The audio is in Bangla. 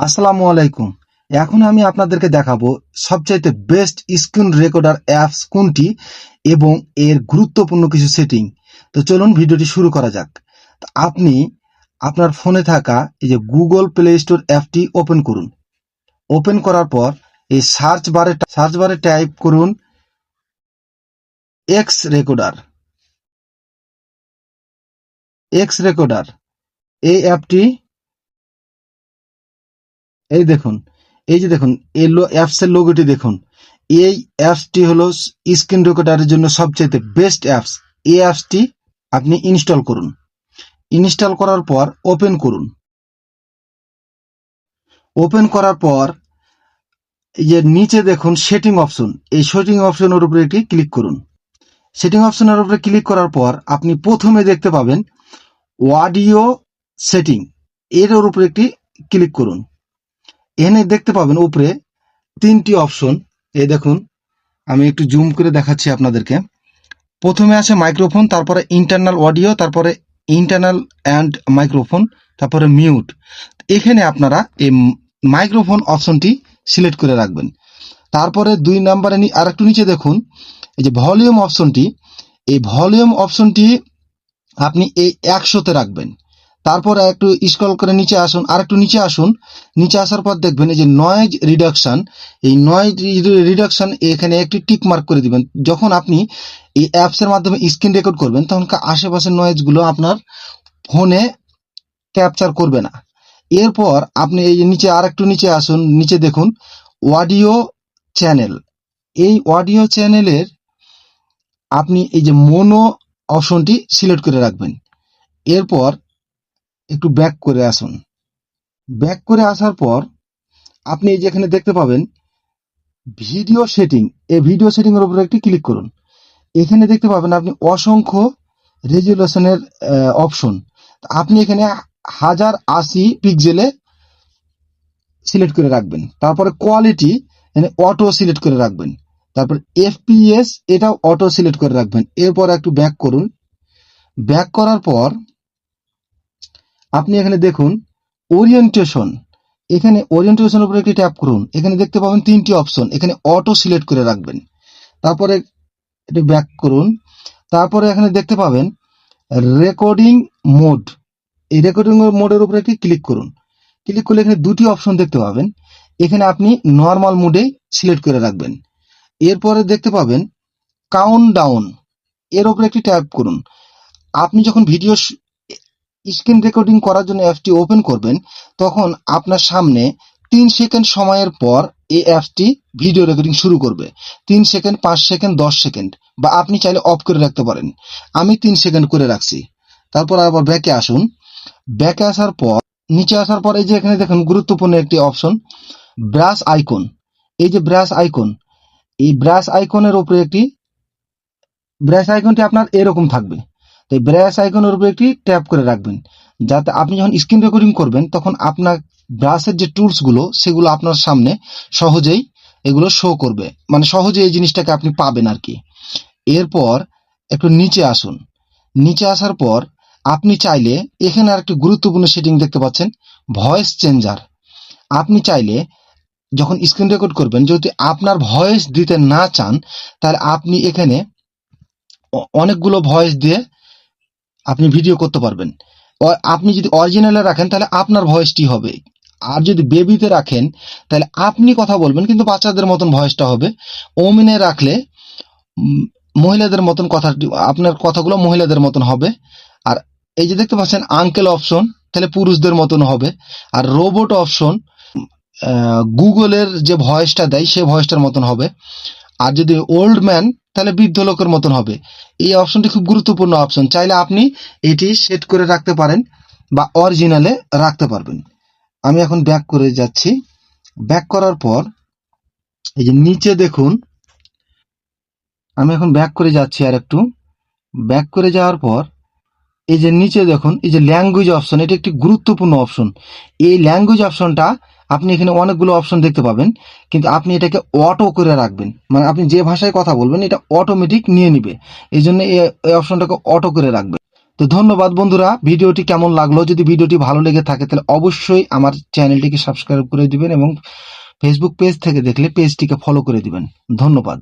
আসসালামু আলাইকুম। এখন আমি আপনাদেরকে দেখাবো সবচাইতে বেস্ট স্ক্রিন রেকর্ডার অ্যাপস কোনটি এবং এর গুরুত্বপূর্ণ কিছু সেটিং তো চলুন ভিডিওটি শুরু করা যাক। আপনি আপনার ফোনে থাকা এই যে গুগল প্লে স্টোর অ্যাপটি ওপেন করুন। ওপেন করার পর এই সার্চ বারে সার্চ বারে টাইপ করুন এক্স রেকর্ডার এক্স রেকর্ডার এই অ্যাপটি এই দেখুন এই যে দেখুন এই অ্যাপস এর লোগোটি দেখুন। এই অ্যাপসটি হলো স্ক্রিন রেকর্ডারের জন্য সবচেয়ে বেস্ট অ্যাপস এই অ্যাপসটি আপনি ইনস্টল করুন। ইনস্টল করার পর ওপেন করুন। ওপেন করার পর এই যে নিচে দেখুন সেটিং অপশন এই সেটিং অপশনের উপরে একটি ক্লিক করুন। সেটিং অপশনের উপরে ক্লিক করার পর আপনি প্রথমে দেখতে পাবেন অডিও সেটিং এর উপরে একটি ক্লিক করুন। এখানে দেখতে পাবেন উপরে তিনটি অপশন। এই দেখুন, আমি একটু জুম করে দেখাচ্ছি আপনাদেরকে। প্রথমে আছে মাইক্রোফোন, তারপরে ইন্টারনাল অডিও, তারপরে ইন্টারনাল অ্যান্ড মাইক্রোফোন, তারপরে মিউট। এখানে আপনারা এই মাইক্রোফোন অপশনটি সিলেক্ট করে রাখবেন। তারপরে দুই নাম্বারে আর একটু নিচে দেখুন, এই যে ভলিউম অপশনটি, এই ভলিউম অপশনটি আপনি এই একশোতে রাখবেন। তারপর একটু স্ক্রল করে নিচে আসুন আর একটু নিচে আসুন। নিচে আসার পর দেখবেন এই যে নয়েজ রিডাকশান এই নয়েজ রিডাকশান এখানে একটি টিক মার্ক করে দিবেন। যখন আপনি এই অ্যাপসের মাধ্যমে স্ক্রিন রেকর্ড করবেন, তখন আশেপাশের নয়েজগুলো আপনার ফোনে ক্যাপচার করবে না। এরপর আপনি এই নিচে আর একটু নিচে আসুন, নিচে দেখুন অডিও চ্যানেল এই অডিও চ্যানেলের আপনি এই যে মোনো অপশনটি সিলেক্ট করে রাখবেন। এরপর একটু ব্যাক করে আসুন। ব্যাক করে আসার পর আপনি এই যে এখানে দেখতে পাবেন ভিডিও সেটিং এই ভিডিও সেটিং এর উপরে একটি ক্লিক করুন। এখানে দেখতে পাবেন আপনি অসংখ্য রেজুলেশনের অপশন আপনি এখানে হাজার আশি পিক্সেলে সিলেক্ট করে রাখবেন। তারপরে কোয়ালিটি এখানে অটো সিলেক্ট করে রাখবেন। তারপর এফপিএস এটাও অটো সিলেক্ট করে রাখবেন। এরপর একটু ব্যাক করুন। ব্যাক করার পর আপনি এখানে দেখুন ওরিয়েন্টেশন এখানে ওরিয়েন্টেশনের উপরে একটি ট্যাপ করুন। এখানে দেখতে পাবেন তিনটি অপশন এখানে অটো সিলেক্ট করে রাখবেন। তারপরে এটি ব্যাক করুন। তারপরে এখানে দেখতে পাবেন রেকর্ডিং মোড এই রেকর্ডিং মোডের উপরে একটি ক্লিক করুন। ক্লিক করলে এখানে দুটি অপশন দেখতে পাবেন। এখানে আপনি নর্মাল মোডে সিলেক্ট করে রাখবেন। এরপরে দেখতে পাবেন কাউন্ট ডাউন এর উপরে একটি ট্যাপ করুন। আপনি যখন ভিডিও স্ক্রিন রেকর্ডিং করার জন্য অ্যাপটি ওপেন করবেন, তখন আপনার সামনে তিন সেকেন্ড সময়ের পর এই অ্যাপটি ভিডিও রেকর্ডিং শুরু করবে। তিন সেকেন্ড, পাঁচ সেকেন্ড, দশ সেকেন্ড, বা আপনি চাইলে অফ করে রাখতে পারেন। আমি তিন সেকেন্ড করে রাখছি। তারপর আবার ব্যাকে আসুন। ব্যাকে আসার পর, নিচে আসার পর এই যে এখানে দেখুন গুরুত্বপূর্ণ একটি অপশন ব্রাশ আইকন এই যে ব্রাশ আইকন এই ব্রাশ আইকনের উপরে একটি ব্রাশ আইকনটি আপনার এরকম থাকবে। তো এই ব্রাশ আইকনের উপরে একটি ট্যাপ করে রাখবেন। যাতে আপনি যখন স্ক্রিন রেকর্ডিং করবেন, তখন আপনার ব্রাশের যে টুলসগুলো সেগুলো আপনার সামনে সহজেই এগুলো শো করবে। মানে সহজে এই জিনিসটাকে আপনি পাবেন আর কি। এরপর একটু নিচে আসুন। নিচে আসার পর আপনি চাইলে এখানে আর একটি গুরুত্বপূর্ণ সেটিং দেখতে পাচ্ছেন ভয়েস চেঞ্জার আপনি চাইলে যখন স্ক্রিন রেকর্ড করবেন, যদি আপনার ভয়েস দিতে না চান, তাহলে আপনি এখানে অনেকগুলো ভয়েস দিয়ে আপনি ভিডিও করতে পারবেন। আপনি যদি অরিজিনালে রাখেন, তাহলে আপনার ভয়েসটি হবে। আর যদি বেবিতে রাখেন, তাহলে আপনি কথা বলবেন, কিন্তু বাচ্চাদের মতন ভয়েসটা হবে। ওমিনে রাখলে মহিলাদের মতন কথা আপনার কথাগুলো মহিলাদের মতন হবে। আর এই যে দেখতে পাচ্ছেন আঙ্কেল অপশন তাহলে পুরুষদের মতন হবে। আর রোবট অপশন গুগলের যে ভয়েসটা দেয়, সে ভয়েসটার মতন হবে। আর যদি ওল্ড ম্যান তাহলে বৃদ্ধ লোকের মতন হবে। এই অপশনটি খুব গুরুত্বপূর্ণ অপশন চাইলে আপনি এটি সেট করে রাখতে পারেন বা অরিজিনালে রাখতে পারবেন। আমি এখন ব্যাক করে যাচ্ছি। ব্যাক করার পর এই যে নিচে দেখুন, আমি এখন ব্যাক করে যাচ্ছি আর একটু ব্যাক করে যাওয়ার পর এই যে নিচে দেখুন, এই যে ল্যাঙ্গুয়েজ অপশন এটা একটি গুরুত্বপূর্ণ অপশন এই ল্যাঙ্গুয়েজ অপশনটা আপনি এখানে অনেকগুলো অপশন দেখতে পাবেন, কিন্তু আপনি এটাকে অটো করে রাখবেন। মানে আপনি যে ভাষায় কথা বলবেন, এটা অটোমেটিক নিয়ে নিবে। এই জন্য এই অপশনটাকে অটো করে রাখবেন। তো ধন্যবাদ বন্ধুরা, ভিডিওটি কেমন লাগল? যদি ভিডিওটি ভালো লেগে থাকে, তাহলে অবশ্যই আমার চ্যানেলটিকে সাবস্ক্রাইব করে দিবেন এবং ফেসবুক পেজ থেকে দেখলে পেজটিকে ফলো করে দিবেন। ধন্যবাদ।